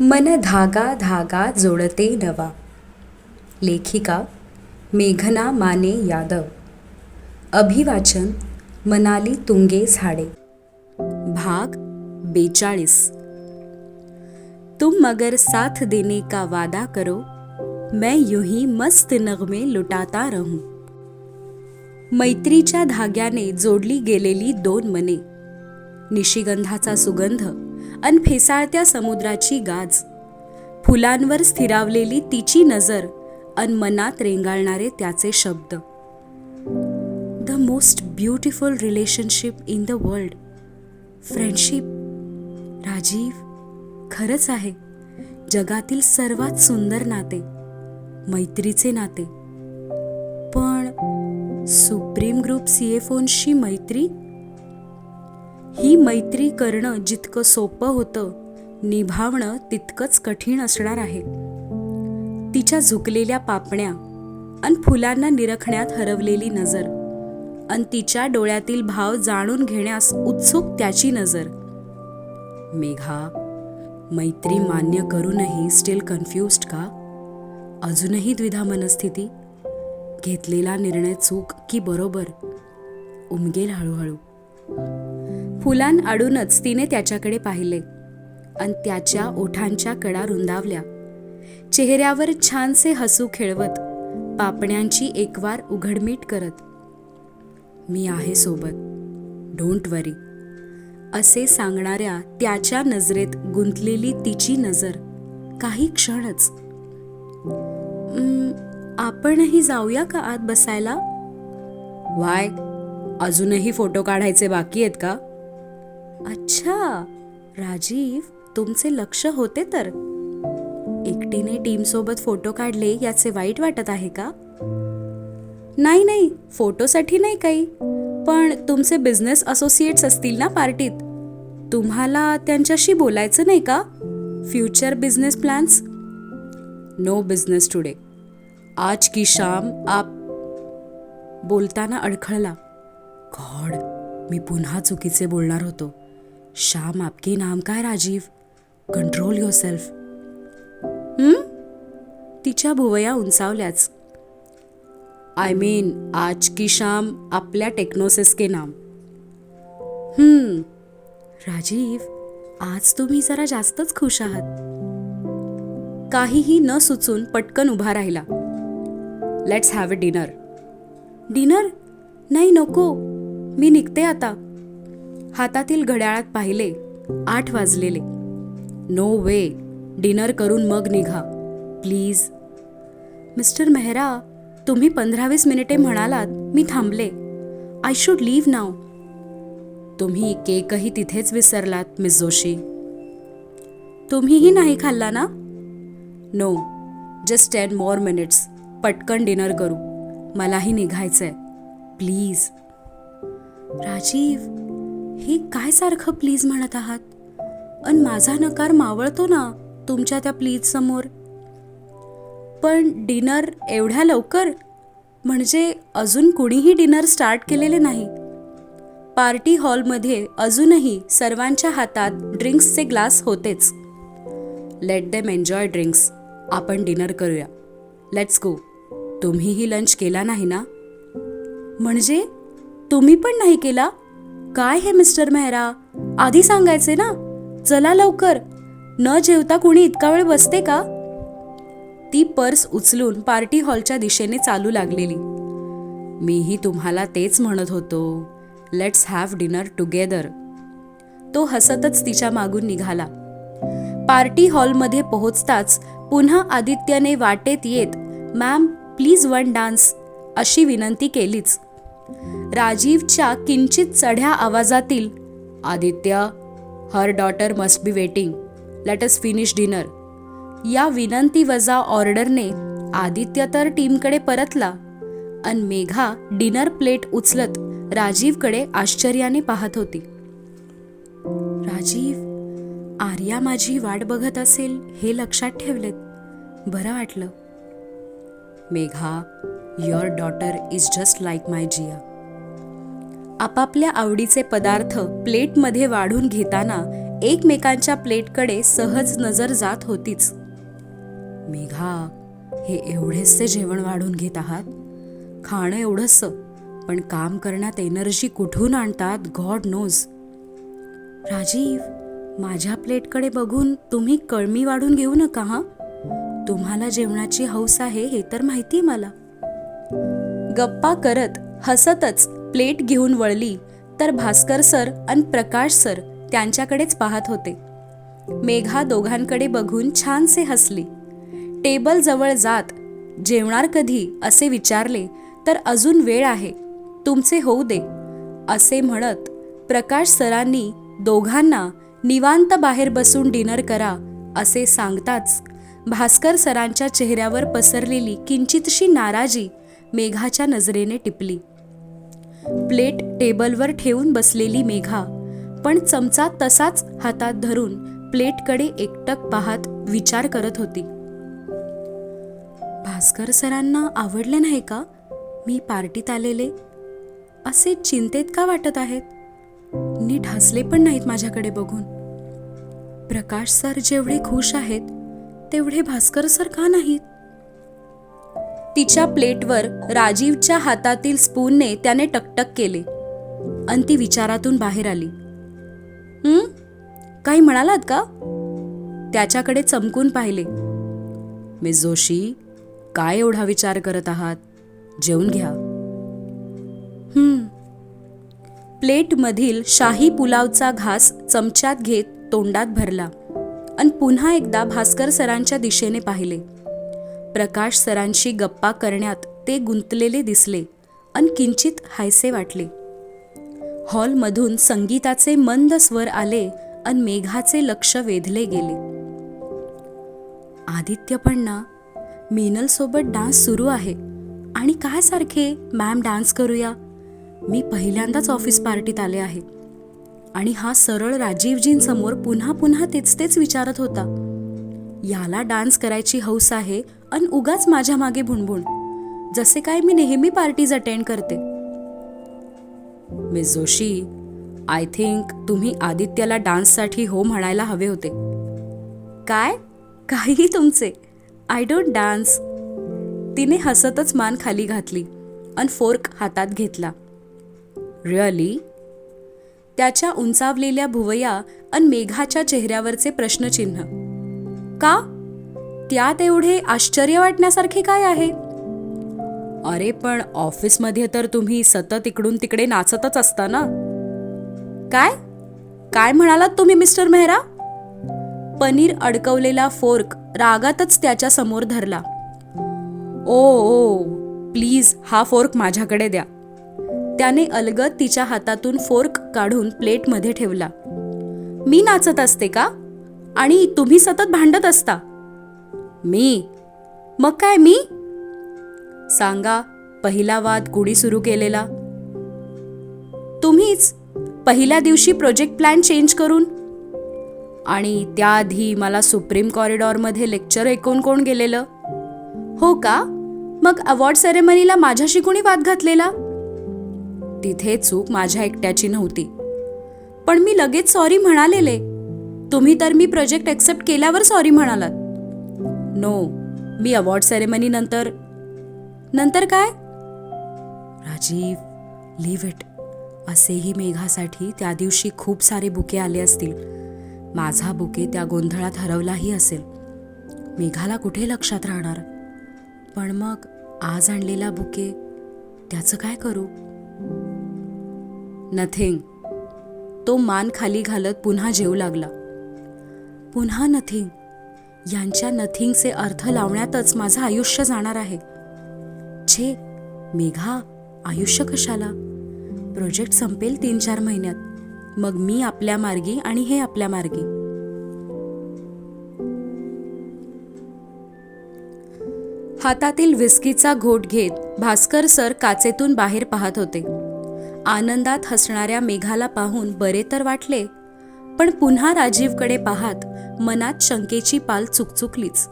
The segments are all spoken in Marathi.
मन धागा धागा जोडते नवा. लेखिका मेघना माने यादव. अभिवाचन मनाली तुंगे झाडे. भाग बेचाळीस. तुम मगर साथ देने का वादा करो मैं यूं ही मस्त नगमे लुटाता रहूं. मैत्रीच्या धाग्याने जोडली गेलेली दोन मने. निशिगंधाचा सुगंध अन फेसाळत्या समुद्राची गाज. फुलांवर स्थिरावलेली तिची नजर अन मनात रेंगाळणारे त्याचे शब्द. The most beautiful relationship in the world friendship Rajiv खरंच आहे. जगातील सर्वात सुंदर नाते. मैत्रीचे नाते. पण सुप्रीम ग्रुप सीएफोनशी मैत्री ही मैत्री करणं जितकं सोपं होतं निभावणं तितकंच कठीण असणार आहे. तिच्या झुकलेल्या पापण्या अन फुलांना निरखण्यात हरवलेली नजर अन तिच्या डोळ्यातील भाव जाणून घेण्यास उत्सुक त्याची नजर. मेघा मैत्री मान्य करूनही स्टील कन्फ्युज्ड का? अजूनही द्विधा मनस्थिती. घेतलेला निर्णय चूक की बरोबर? उमगेल हळूहळू. फुलांआडूनच तिने त्याच्याकडे पाहिले अन त्याच्या ओठांच्या कडा रुंदावल्या. चेहऱ्यावर छानसे हसू खेळवत पापण्यांची एकवार उघडमीट करत मी आहे सोबत डोंट वरी. असे सांगणाऱ्या त्याच्या नजरेत गुंतलेली तिची नजर काही क्षणच आपणही जाऊया का आत बसायला? वाय अजूनही फोटो काढायचे बाकी आहेत का? अच्छा राजीव तुमचे लक्ष होते तर? एकटीने टीम सोबत फोटो काढले याचे वाईट वाटत आहे का? नाही नाही फोटोसाठी नाही काही. पण तुमचे बिझनेस असोसिएट्स असतील ना पार्टीत? तुम्हाला त्यांच्याशी बोलायचं नाही का? Future business plans no business today आज की शाम आप बोलताना अडखळला. गॉड मी पुन्हा चुकीचे बोलणार होतो. शाम आपके नाम काय राजीव? कंट्रोल युअर सेल्फ तिच्या भुवया उंचावल्याच आय मीन आज की शाम आपल्या टेक्नोसिस के नाम. हम्म. राजीव आज तुम्ही जरा जास्तच खुश आहात. काहीही न सुचून पटकन उभा राहिला. Let's have a dinner dinner नाही नको. मी निघते आता. हातातील घड्याळात पाहिले आठ वाजलेले. नो वे डिनर करून मग निघा प्लीज. मिस्टर मेहरा तुम्ही पंधरा वीस मिनिटे म्हणालात मी थांबले. I should leave now. तुम्ही केकही तिथेच विसरलात मिस जोशी. तुम्हीही नाही खाल्ला ना? No just ten more minutes पटकन डिनर करू. मलाही निघायचंय प्लीज. राजीव हे काय सारखं प्लीज म्हणत आहात? अन माझा नकार मावळतो ना तुमच्या त्या प्लीज समोर? पण डिनर एवढ्या लवकर? म्हणजे अजून कुणीही डिनर स्टार्ट केलेले नाही. पार्टी हॉलमध्ये अजूनही सर्वांच्या हातात ड्रिंक्सचे ग्लास होतेच. लेट देम एन्जॉय ड्रिंक्स आपण डिनर करूया. लेट्स गो तुम्हीही लंच केला नाही ना? म्हणजे तुम्ही पण नाही केला? काय हे मिस्टर मेहरा? आधी सांगायचे ना? चला लवकर. न जेवता कुणी इतका वेळ बसते का? ती पर्स उचलून पार्टी हॉलच्या दिशेने चालू लागलेली. मीही तुम्हाला तेच म्हणत होतो. लेट्स हॅव डिनर टुगेदर तो हसतच तिच्या मागून निघाला. पार्टी हॉलमध्ये पोहोचताच पुन्हा आदित्याने वाटेत येत मॅम प्लीज वन डान्स अशी विनंती केलीच. राजीवच्या किंचित चढ्या आवाजातील Aditya her daughter must be waiting let us finish dinner या विनंती वजा ऑर्डरने आदित्य तर टीमकडे परतला अन मेघा डिनर प्लेट उचलत राजीवकडे आश्चर्याने पाहत होती. राजीव आर्या माझी वाट बघत असेल हे लक्षात ठेवलेत. बरं वाटलं. Megha your daughter is just like my Jiya आपापल्या आवडीचे पदार्थ प्लेटमध्ये वाढून घेताना एकमेकांच्या प्लेटकडे सहज नजर जात होतीच. मेघा हे एवढेचसे जेवण वाढून घेत आहात? खाणं एवढंच पण काम करण्यात एनर्जी कुठून आणतात गॉड नोज राजीव माझ्या प्लेटकडे बघून तुम्ही कळमी वाढून घेऊ नका हां? तुम्हाला जेवणाची हौस आहे हे तर माहिती मला. गप्पा करत हसतच प्लेट घेऊन वळली तर भास्कर सर आणि प्रकाश सर त्यांच्याकडेच पाहत होते. मेघा दोघांकडे बघून छानसे हसली. टेबल जवळ जात जेवणार कधी? असे विचारले तर अजून वेळ आहे. तुमचे होऊ दे. असे म्हणत प्रकाश सरांनी दोघांना निवांत बाहेर बसून डिनर करा असे सांगताच भास्कर सरांच्या चेहऱ्यावर पसरलेली किंचितशी नाराजी मेघाच्या नजरेने टिपली. प्लेट टेबलवर ठेवून बसलेली मेघा पण चमचा तसाच हातात धरून प्लेटकडे एकटक पाहत विचार करत होती. भास्कर सरांना आवडले नाही का? मी पार्टीत आलेले. असे चिंतेत का वाटत आहेत? नीट हसले पण नाहीत माझ्याकडे बघून. प्रकाश सर जेवढे खुश आहेत तेवढे भास्कर सर का नाहीत? तिच्या प्लेटवर राजीवच्या हातातील स्पूनने त्याने टकटक केले. आणि ती विचारातून बाहेर आली. काही म्हणालात का? त्याच्याकडे चमकून पाहिले. मिस जोशी काय एवढा विचार करत आहात? जेवून घ्या. प्लेटमधील शाही पुलावचा घास चमच्यात घेत तोंडात भरला. आणि पुन्हा एकदा भास्कर सरांच्या दिशेने पाहिले. प्रकाश सरांशी गप्पा करण्यात ते गुंतलेले दिसले अन किंचित हायसे वाटले. हॉलमधून संगीताचे मंद स्वर आले अन मेघाचे लक्ष वेधले गेले. आदित्य पण ना मीनल सोबत डान्स सुरू आहे. आणि काय सारखे मॅम डान्स करूया. मी पहिल्यांदाच ऑफिस पार्टीत आले आहे. आणि हा सरळ राजीवजींसमोर पुन्हा पुन्हा तेच तेच विचारत होता. याला डान्स करायची हौस आहे अन उगाच माझ्या मागे भुणभुण. जसे काय मी नेहमी पार्टीज अटेंड करते. मिस जोशी आय थिंक तुम्ही आदित्यला डान्ससाठी हो म्हणायला हवे होते. काय? काहीही तुमचे. I don't dance. तिने हसतच मान खाली घातली अन फोर्क हातात घेतला. रिअली? त्याच्या उंचावलेल्या भुवया अन मेघाच्या चेहऱ्यावरचे प्रश्नचिन्ह. का? त्यात एवढे आश्चर्य वाटण्यासारखे काय आहे? अरे पण ऑफिसमध्ये तर तुम्ही सतत इकडून तिकडे नाचतच असता ना? काय? काय म्हणालात तुम्ही मिस्टर मेहरा? पनीर अडकवलेला फोर्क रागातच त्याच्यासमोर धरला. ओ ओ प्लीज हा फोर्क माझ्याकडे द्या. त्याने अलगद तिच्या हातातून फोर्क काढून प्लेटमध्ये ठेवला. मी नाचत असते का? आणि तुम्ही सतत भांडत असता. मी? मग काय मी? सांगा पहिला वाद कुणी सुरू केलेला? तुम्हीच. पहिल्या दिवशी प्रोजेक्ट प्लॅन चेंज करून. आणि त्याआधी मला सुप्रीम कॉरिडॉरमध्ये लेक्चर ऐकून कोण गेलेलं? हो का? मग अवॉर्ड सेरेमनीला माझ्याशी कोणी वाद घातलेला? तिथे चूक माझ्या एकट्याची नव्हती. पण मी लगेच सॉरी म्हणालेले. तुम्ही तर मी प्रोजेक्ट एक्सेप्ट केल्यावर सॉरी म्हणालात. नो मी अवॉर्ड सेरेमनी नंतर नंतर काय? राजीव लिव्ह इट असेही मेघासाठी त्या दिवशी खूप सारे बुके आले असतील. माझा बुके त्या गोंधळात हरवलाही असेल. मेघाला कुठे लक्षात राहणार? पण मग आज आणलेला बुके त्याचं काय करू? नथिंग. तो मान खाली घालत पुन्हा जेवू लागला. पुन्हा नथिंग. यांच्या नथिंगचे अर्थ लावण्यातच माझं आयुष्य जाणार आहे. छे मेघा आयुष्य कशाला? प्रोजेक्ट संपेल तीन चार महिन्यात. मग मी आपल्या मार्गी आणि हे आपल्या मार्गी. हातातील विस्कीचा घोट घेत भास्कर सर काचेतून बाहेर पाहत होते. आनंदात हसणाऱ्या मेघाला पाहून बरे तर वाटले पण पुन्हा राजीवकडे पाहात मनात शंकेची पाल चुकचुकलीच.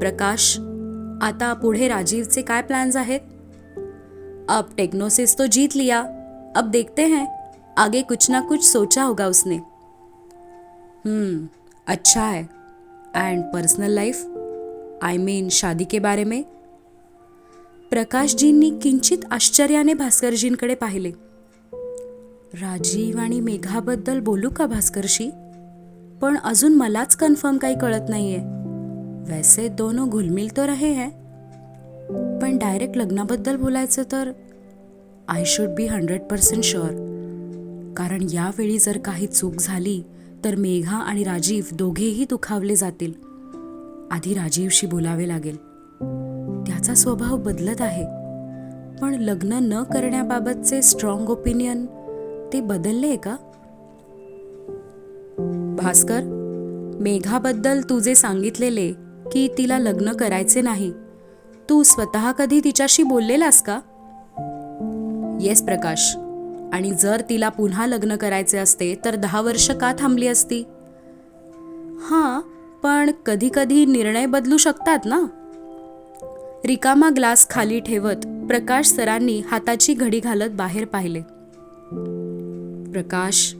प्रकाश आता पुढे राजीवचे काय प्लॅन्स आहेत? अब टेक्नोसिस तो जीत लिया. अब देखते हैं. आगे कुछ ना कुछ सोचा होगा उसने. हम्म अच्छा है. And personal life I mean शादी के बारे में? प्रकाशजींनी किंचित आश्चर्याने भास्करजींकडे पाहिले. राजीव आणि मेघाबद्दल बोलू का भास्करशी? पण अजून मलाच कन्फर्म काही कळत नाहीये. वैसे दोनों घुलमिल तो रहे है. पण डायरेक्ट लग्नाबद्दल बोलायचं तर I should be hundred percent sure कारण यावेळी जर काही चूक झाली तर मेघा आणि राजीव दोघेही दुखावले जातील. आधी राजीवशी बोलावे लागेल. त्याचा स्वभाव बदलत आहे. पण लग्न न करण्याबाबतचे स्ट्रॉंग ओपिनियन ते बदलले का? भास्कर मेघाबद्दल तू जे सांगितलेले की तिला लग्न करायचे नाही. तू स्वतः कधी तिच्याशी बोललेलास का? येस प्रकाश. आणि जर तिला पुन्हा लग्न करायचे असते तर दहा वर्ष का थांबली असती? हां पण कधी कधी निर्णय बदलू शकतात ना? रिकामा ग्लास खाली ठेवत प्रकाश सरांनी हाताची घडी घालत बाहेर पाहिले. प्रकाश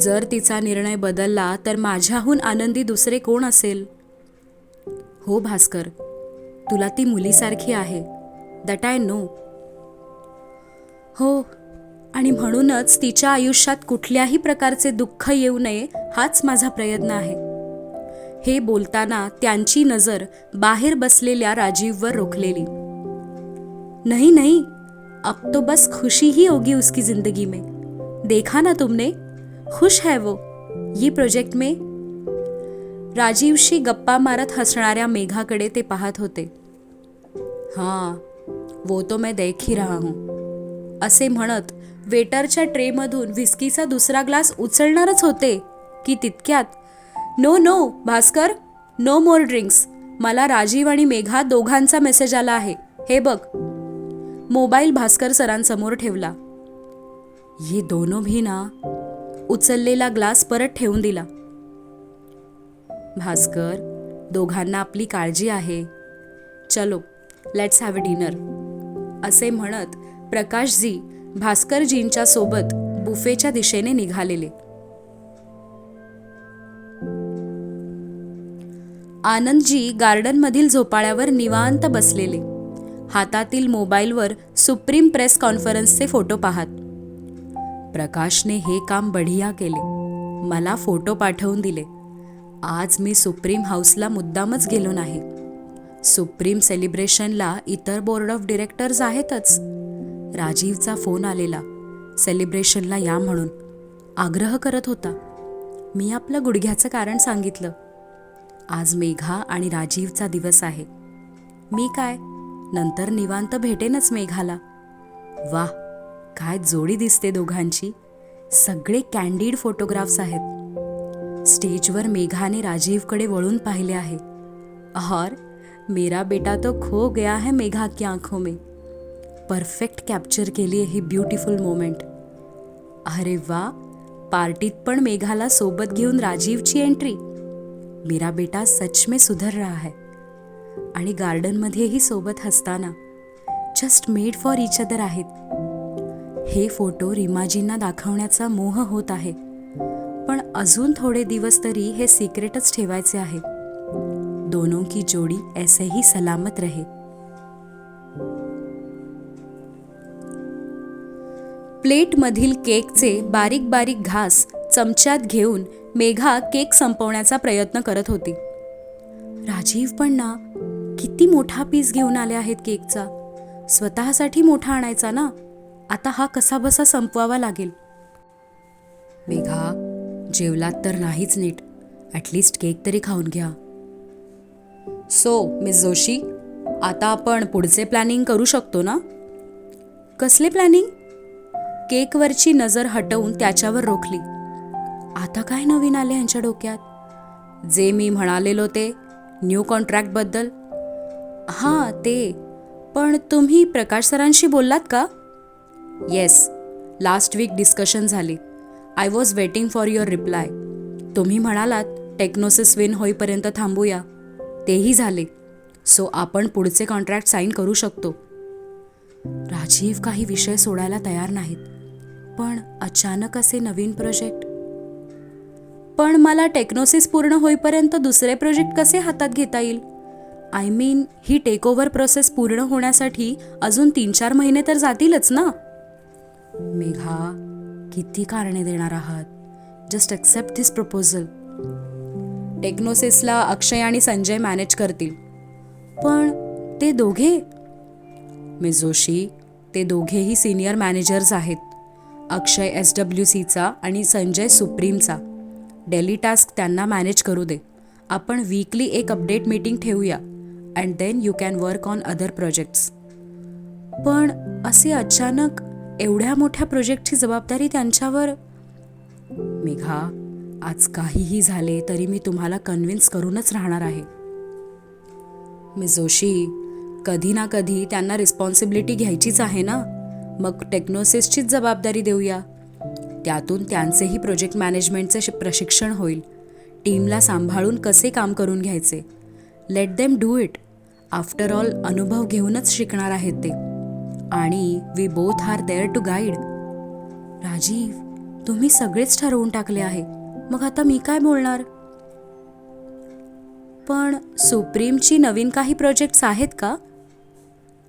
जर तिचा निर्णय बदलला तर माझ्याहून आनंदी दुसरे कोण असेल? हो भास्कर. तुला ती मुलीसारखी आहे. दॅट आय नो हो आणि म्हणूनच तिच्या आयुष्यात कुठल्याही प्रकारचे दुःख येऊ नये हाच माझा प्रयत्न आहे. हे बोलताना त्यांची नजर बाहेर बसलेल्या राजीववर रोखलेली. नाही नहीं. अब तो बस खुशी ही होगी उसकी जिंदगी में. देखा ना तुमने? खुश है वो ये प्रोजेक्ट में? राजीवशी गप्पा मारत हसणाऱ्या मेघाकडे ते पाहत होते. हां वो तो मैं देख ही रहा हूं असे म्हणत वेटरच्या ट्रेमधून व्हिस्कीचा दुसरा ग्लास उचलणारच होते की तितक्यात no no Bhaskar no more drinks मला राजीव आणि मेघा दोघांचा मेसेज आला आहे हे बघ. मोबाईल भास्कर सरांसमोर ठेवला. ये दोनों भी ना उचललेला ग्लास परत ठेवून दिला. भास्कर दोघांना आपली काळजी आहे. चलो लेट्स हॅव अ डिनर असे म्हणत प्रकाशजी भास्करजींच्या सोबत बुफेच्या दिशेने निघालेले. आनंदजी गार्डनमधील झोपाळ्यावर निवांत बसलेले. हातातील मोबाईलवर सुप्रीम प्रेस कॉन्फरन्सचे फोटो पाहत. प्रकाशने हे काम बढिया केले. मला फोटो पाठवून दिले. आज मी सुप्रीम हाऊसला मुद्दामच गेलो नाही. सुप्रीम सेलिब्रेशनला इतर बोर्ड ऑफ डिरेक्टर्स आहेतच. राजीवचा फोन आलेला. सेलिब्रेशनला या म्हणून. आग्रह करत होता. मी आपलं गुडघ्याचं कारण सांगितलं. आज मेघा आणि राजीवचा दिवस आहे. मी काय? नंतर निवांत भेटेनच मेघाला. वा काय जोडी दिसते दोघांची. सगळे कॅन्डिड फोटोग्राफ्स आहेत. स्टेजवर मेघाने राजीवकडे वळून पाहिले आहे. और मेरा बेटा तो खो गया है मेघा की आंखों में. परफेक्ट कॅप्चर केली आहे ही ब्युटिफुल मोमेंट अरे वा पार्टीत पण मेघाला सोबत घेऊन राजीवची एंट्री मेरा बेटा सच में सुधर रहा है. आणि गार्डनमध्येही सोबत हसताना. Just made for each other आहेत. हे फोटो रिमाजींना दाखवण्याचा मोह होत आहे. पण अजून थोडे दिवस तरी हे सिक्रेटच ठेवायचे आहे. दोनों की जोडी ऐसे ही सलामत रहे. प्लेटमधील केकचे बारीक बारीक घास चमच्यात घेऊन मेघा केक संपवण्याचा प्रयत्न करत होती. राजीव पण ना किती मोठा पीस घेऊन आले आहेत केकचा. स्वतःसाठी मोठा आणायचा ना? आता हा कसा बसा संपवावा लागेल. मेघा जेवलात तर नाहीच नीट. ॲटलिस्ट केक तरी खाऊन घ्या. सो मिस जोशी आता आपण पुढचे प्लॅनिंग करू शकतो ना? कसले प्लॅनिंग केकवरची नजर हटवून त्याच्यावर रोखली. आता काय नवीन आले यांच्या डोक्यात? जे मी म्हणालेलो ते न्यू कॉन्ट्रॅक्टबद्दल हां ते. पण तुम्ही प्रकाश सरांशी बोललात का? येस लास्ट वीक डिस्कशन झाली. I was waiting for your reply तुम्ही म्हणालात टेक्नोसिस विन होईपर्यंत थांबूया. तेही झाले. सो आपण पुढचे कॉन्ट्रॅक्ट साईन करू शकतो. राजीव काही विषय सोडायला तयार नाहीत. पण अचानक असे नवीन प्रोजेक्ट पण मला टेक्नोसिस पूर्ण होईपर्यंत दुसरे प्रोजेक्ट कसे हातात घेता येईल? आय मीन ही टेकओव्हर प्रोसेस पूर्ण होण्यासाठी अजून तीन चार महिने तर जातीलच ना? मेघा किती कारणे देणार आहात? जस्ट ॲक्सेप्ट धिस प्रपोजल टेक्नोसिसला अक्षय आणि संजय मॅनेज करतील. पण ते दोघे? मिस जोशी ते दोघेही सिनियर मॅनेजर्स आहेत. अक्षय एस डब्ल्यू सीचा आणि संजय सुप्रीमचा. डेली टास्क त्यांना मॅनेज करू दे. आपण वीकली एक अपडेट मीटिंग ठेवूया. And then you can work on other projects पण असे अचानक एवढ्या मोठ्या प्रोजेक्टची जबाबदारी त्यांच्यावर? मेघा आज काहीही झाले तरी मी तुम्हाला कन्व्हिन्स करूनच राहणार आहे. मी जोशी कधी ना कधी त्यांना रिस्पॉन्सिबिलिटी घ्यायचीच आहे ना? मग टेक्नोसिसचीच जबाबदारी देऊया. त्यातून त्यांचेही प्रोजेक्ट मॅनेजमेंटचे प्रशिक्षण होईल. टीमला सांभाळून कसे काम करून घ्यायचे? Let them do it after all अनुभव घेऊनच शिकणार आहेत ते. आणि we both are there to guide Rajiv तुम्ही सगळेच ठरवून टाकले आहे. मग आता मी काय बोलणार? पण सुप्रीमची नवीन काही प्रोजेक्ट्स आहेत का?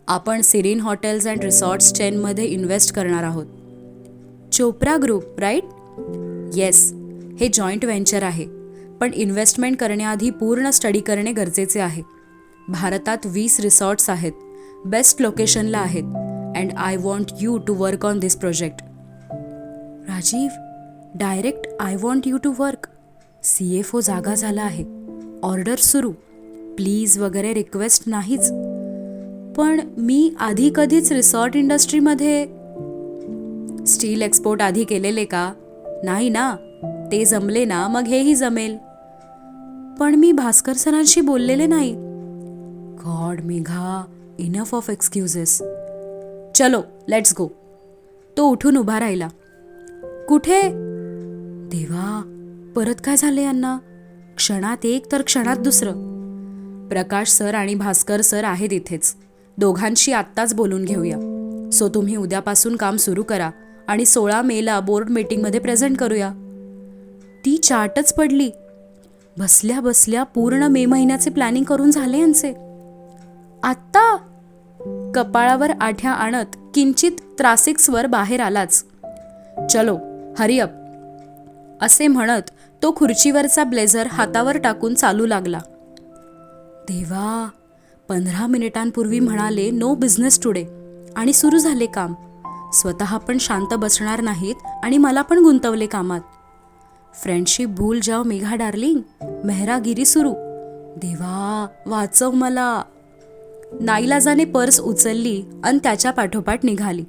आपण सिरीन हॉटेल्स अँड रिसॉर्ट्स चेनमध्ये इन्व्हेस्ट करणार आहोत. चोप्रा ग्रुप राईट येस हे जॉईंट व्हेंचर आहे. पण इन्व्हेस्टमेंट करण्याआधी पूर्ण स्टडी करणे गरजेचे आहे. भारतात वीस रिसॉर्ट्स आहेत. बेस्ट लोकेशनला आहेत. And I want you to work on this project Rajiv direct I want you to work C F O जागा झाला आहे. ऑर्डर सुरू. प्लीज वगैरे रिक्वेस्ट नाहीच. पण मी आधी कधीच रिसॉर्ट इंडस्ट्रीमध्ये स्टील एक्सपोर्ट आधी केलेले का? नाही ना. ते जमले ना मग हेही जमेल. पण मी भास्कर सरांशी बोललेले नाही. God Megha enough of excuses चलो लेट्स गो तो उठून उभा राहिला. कुठे? देवा परत काय झाले यांना क्षणात एक तर क्षणात दुसरं. प्रकाश सर आणि भास्कर सर आहेत इथेच. दोघांशी आत्ताच बोलून घेऊया. सो तुम्ही उद्यापासून काम सुरू करा आणि सोळा मेला बोर्ड मीटिंगमध्ये प्रेझेंट करूया. ती चाटच पडली. बसल्या बसल्या पूर्ण मे महिन्याचे प्लॅनिंग करून झाले यांचे. आत्ता? कपाळावर आठ्या आणत किंचित त्रासिक स्वर बाहेर आलाच. चलो हरिअप असे म्हणत तो खुर्चीवरचा ब्लेझर हातावर टाकून चालू लागला. देवा पंधरा मिनिटांपूर्वी म्हणाले नो बिझनेस टुडे आणि सुरू झाले काम. स्वतः पण शांत बसणार नाहीत आणि मला पण गुंतवले कामात. फ्रेंडशिप भूल जाव मेघा डार्लिंग मेहरागिरी सुरू. देवा वाचव मला. नाईलाजाने पर्स उचलली आणि त्याच्या पाठोपाठ निघाली.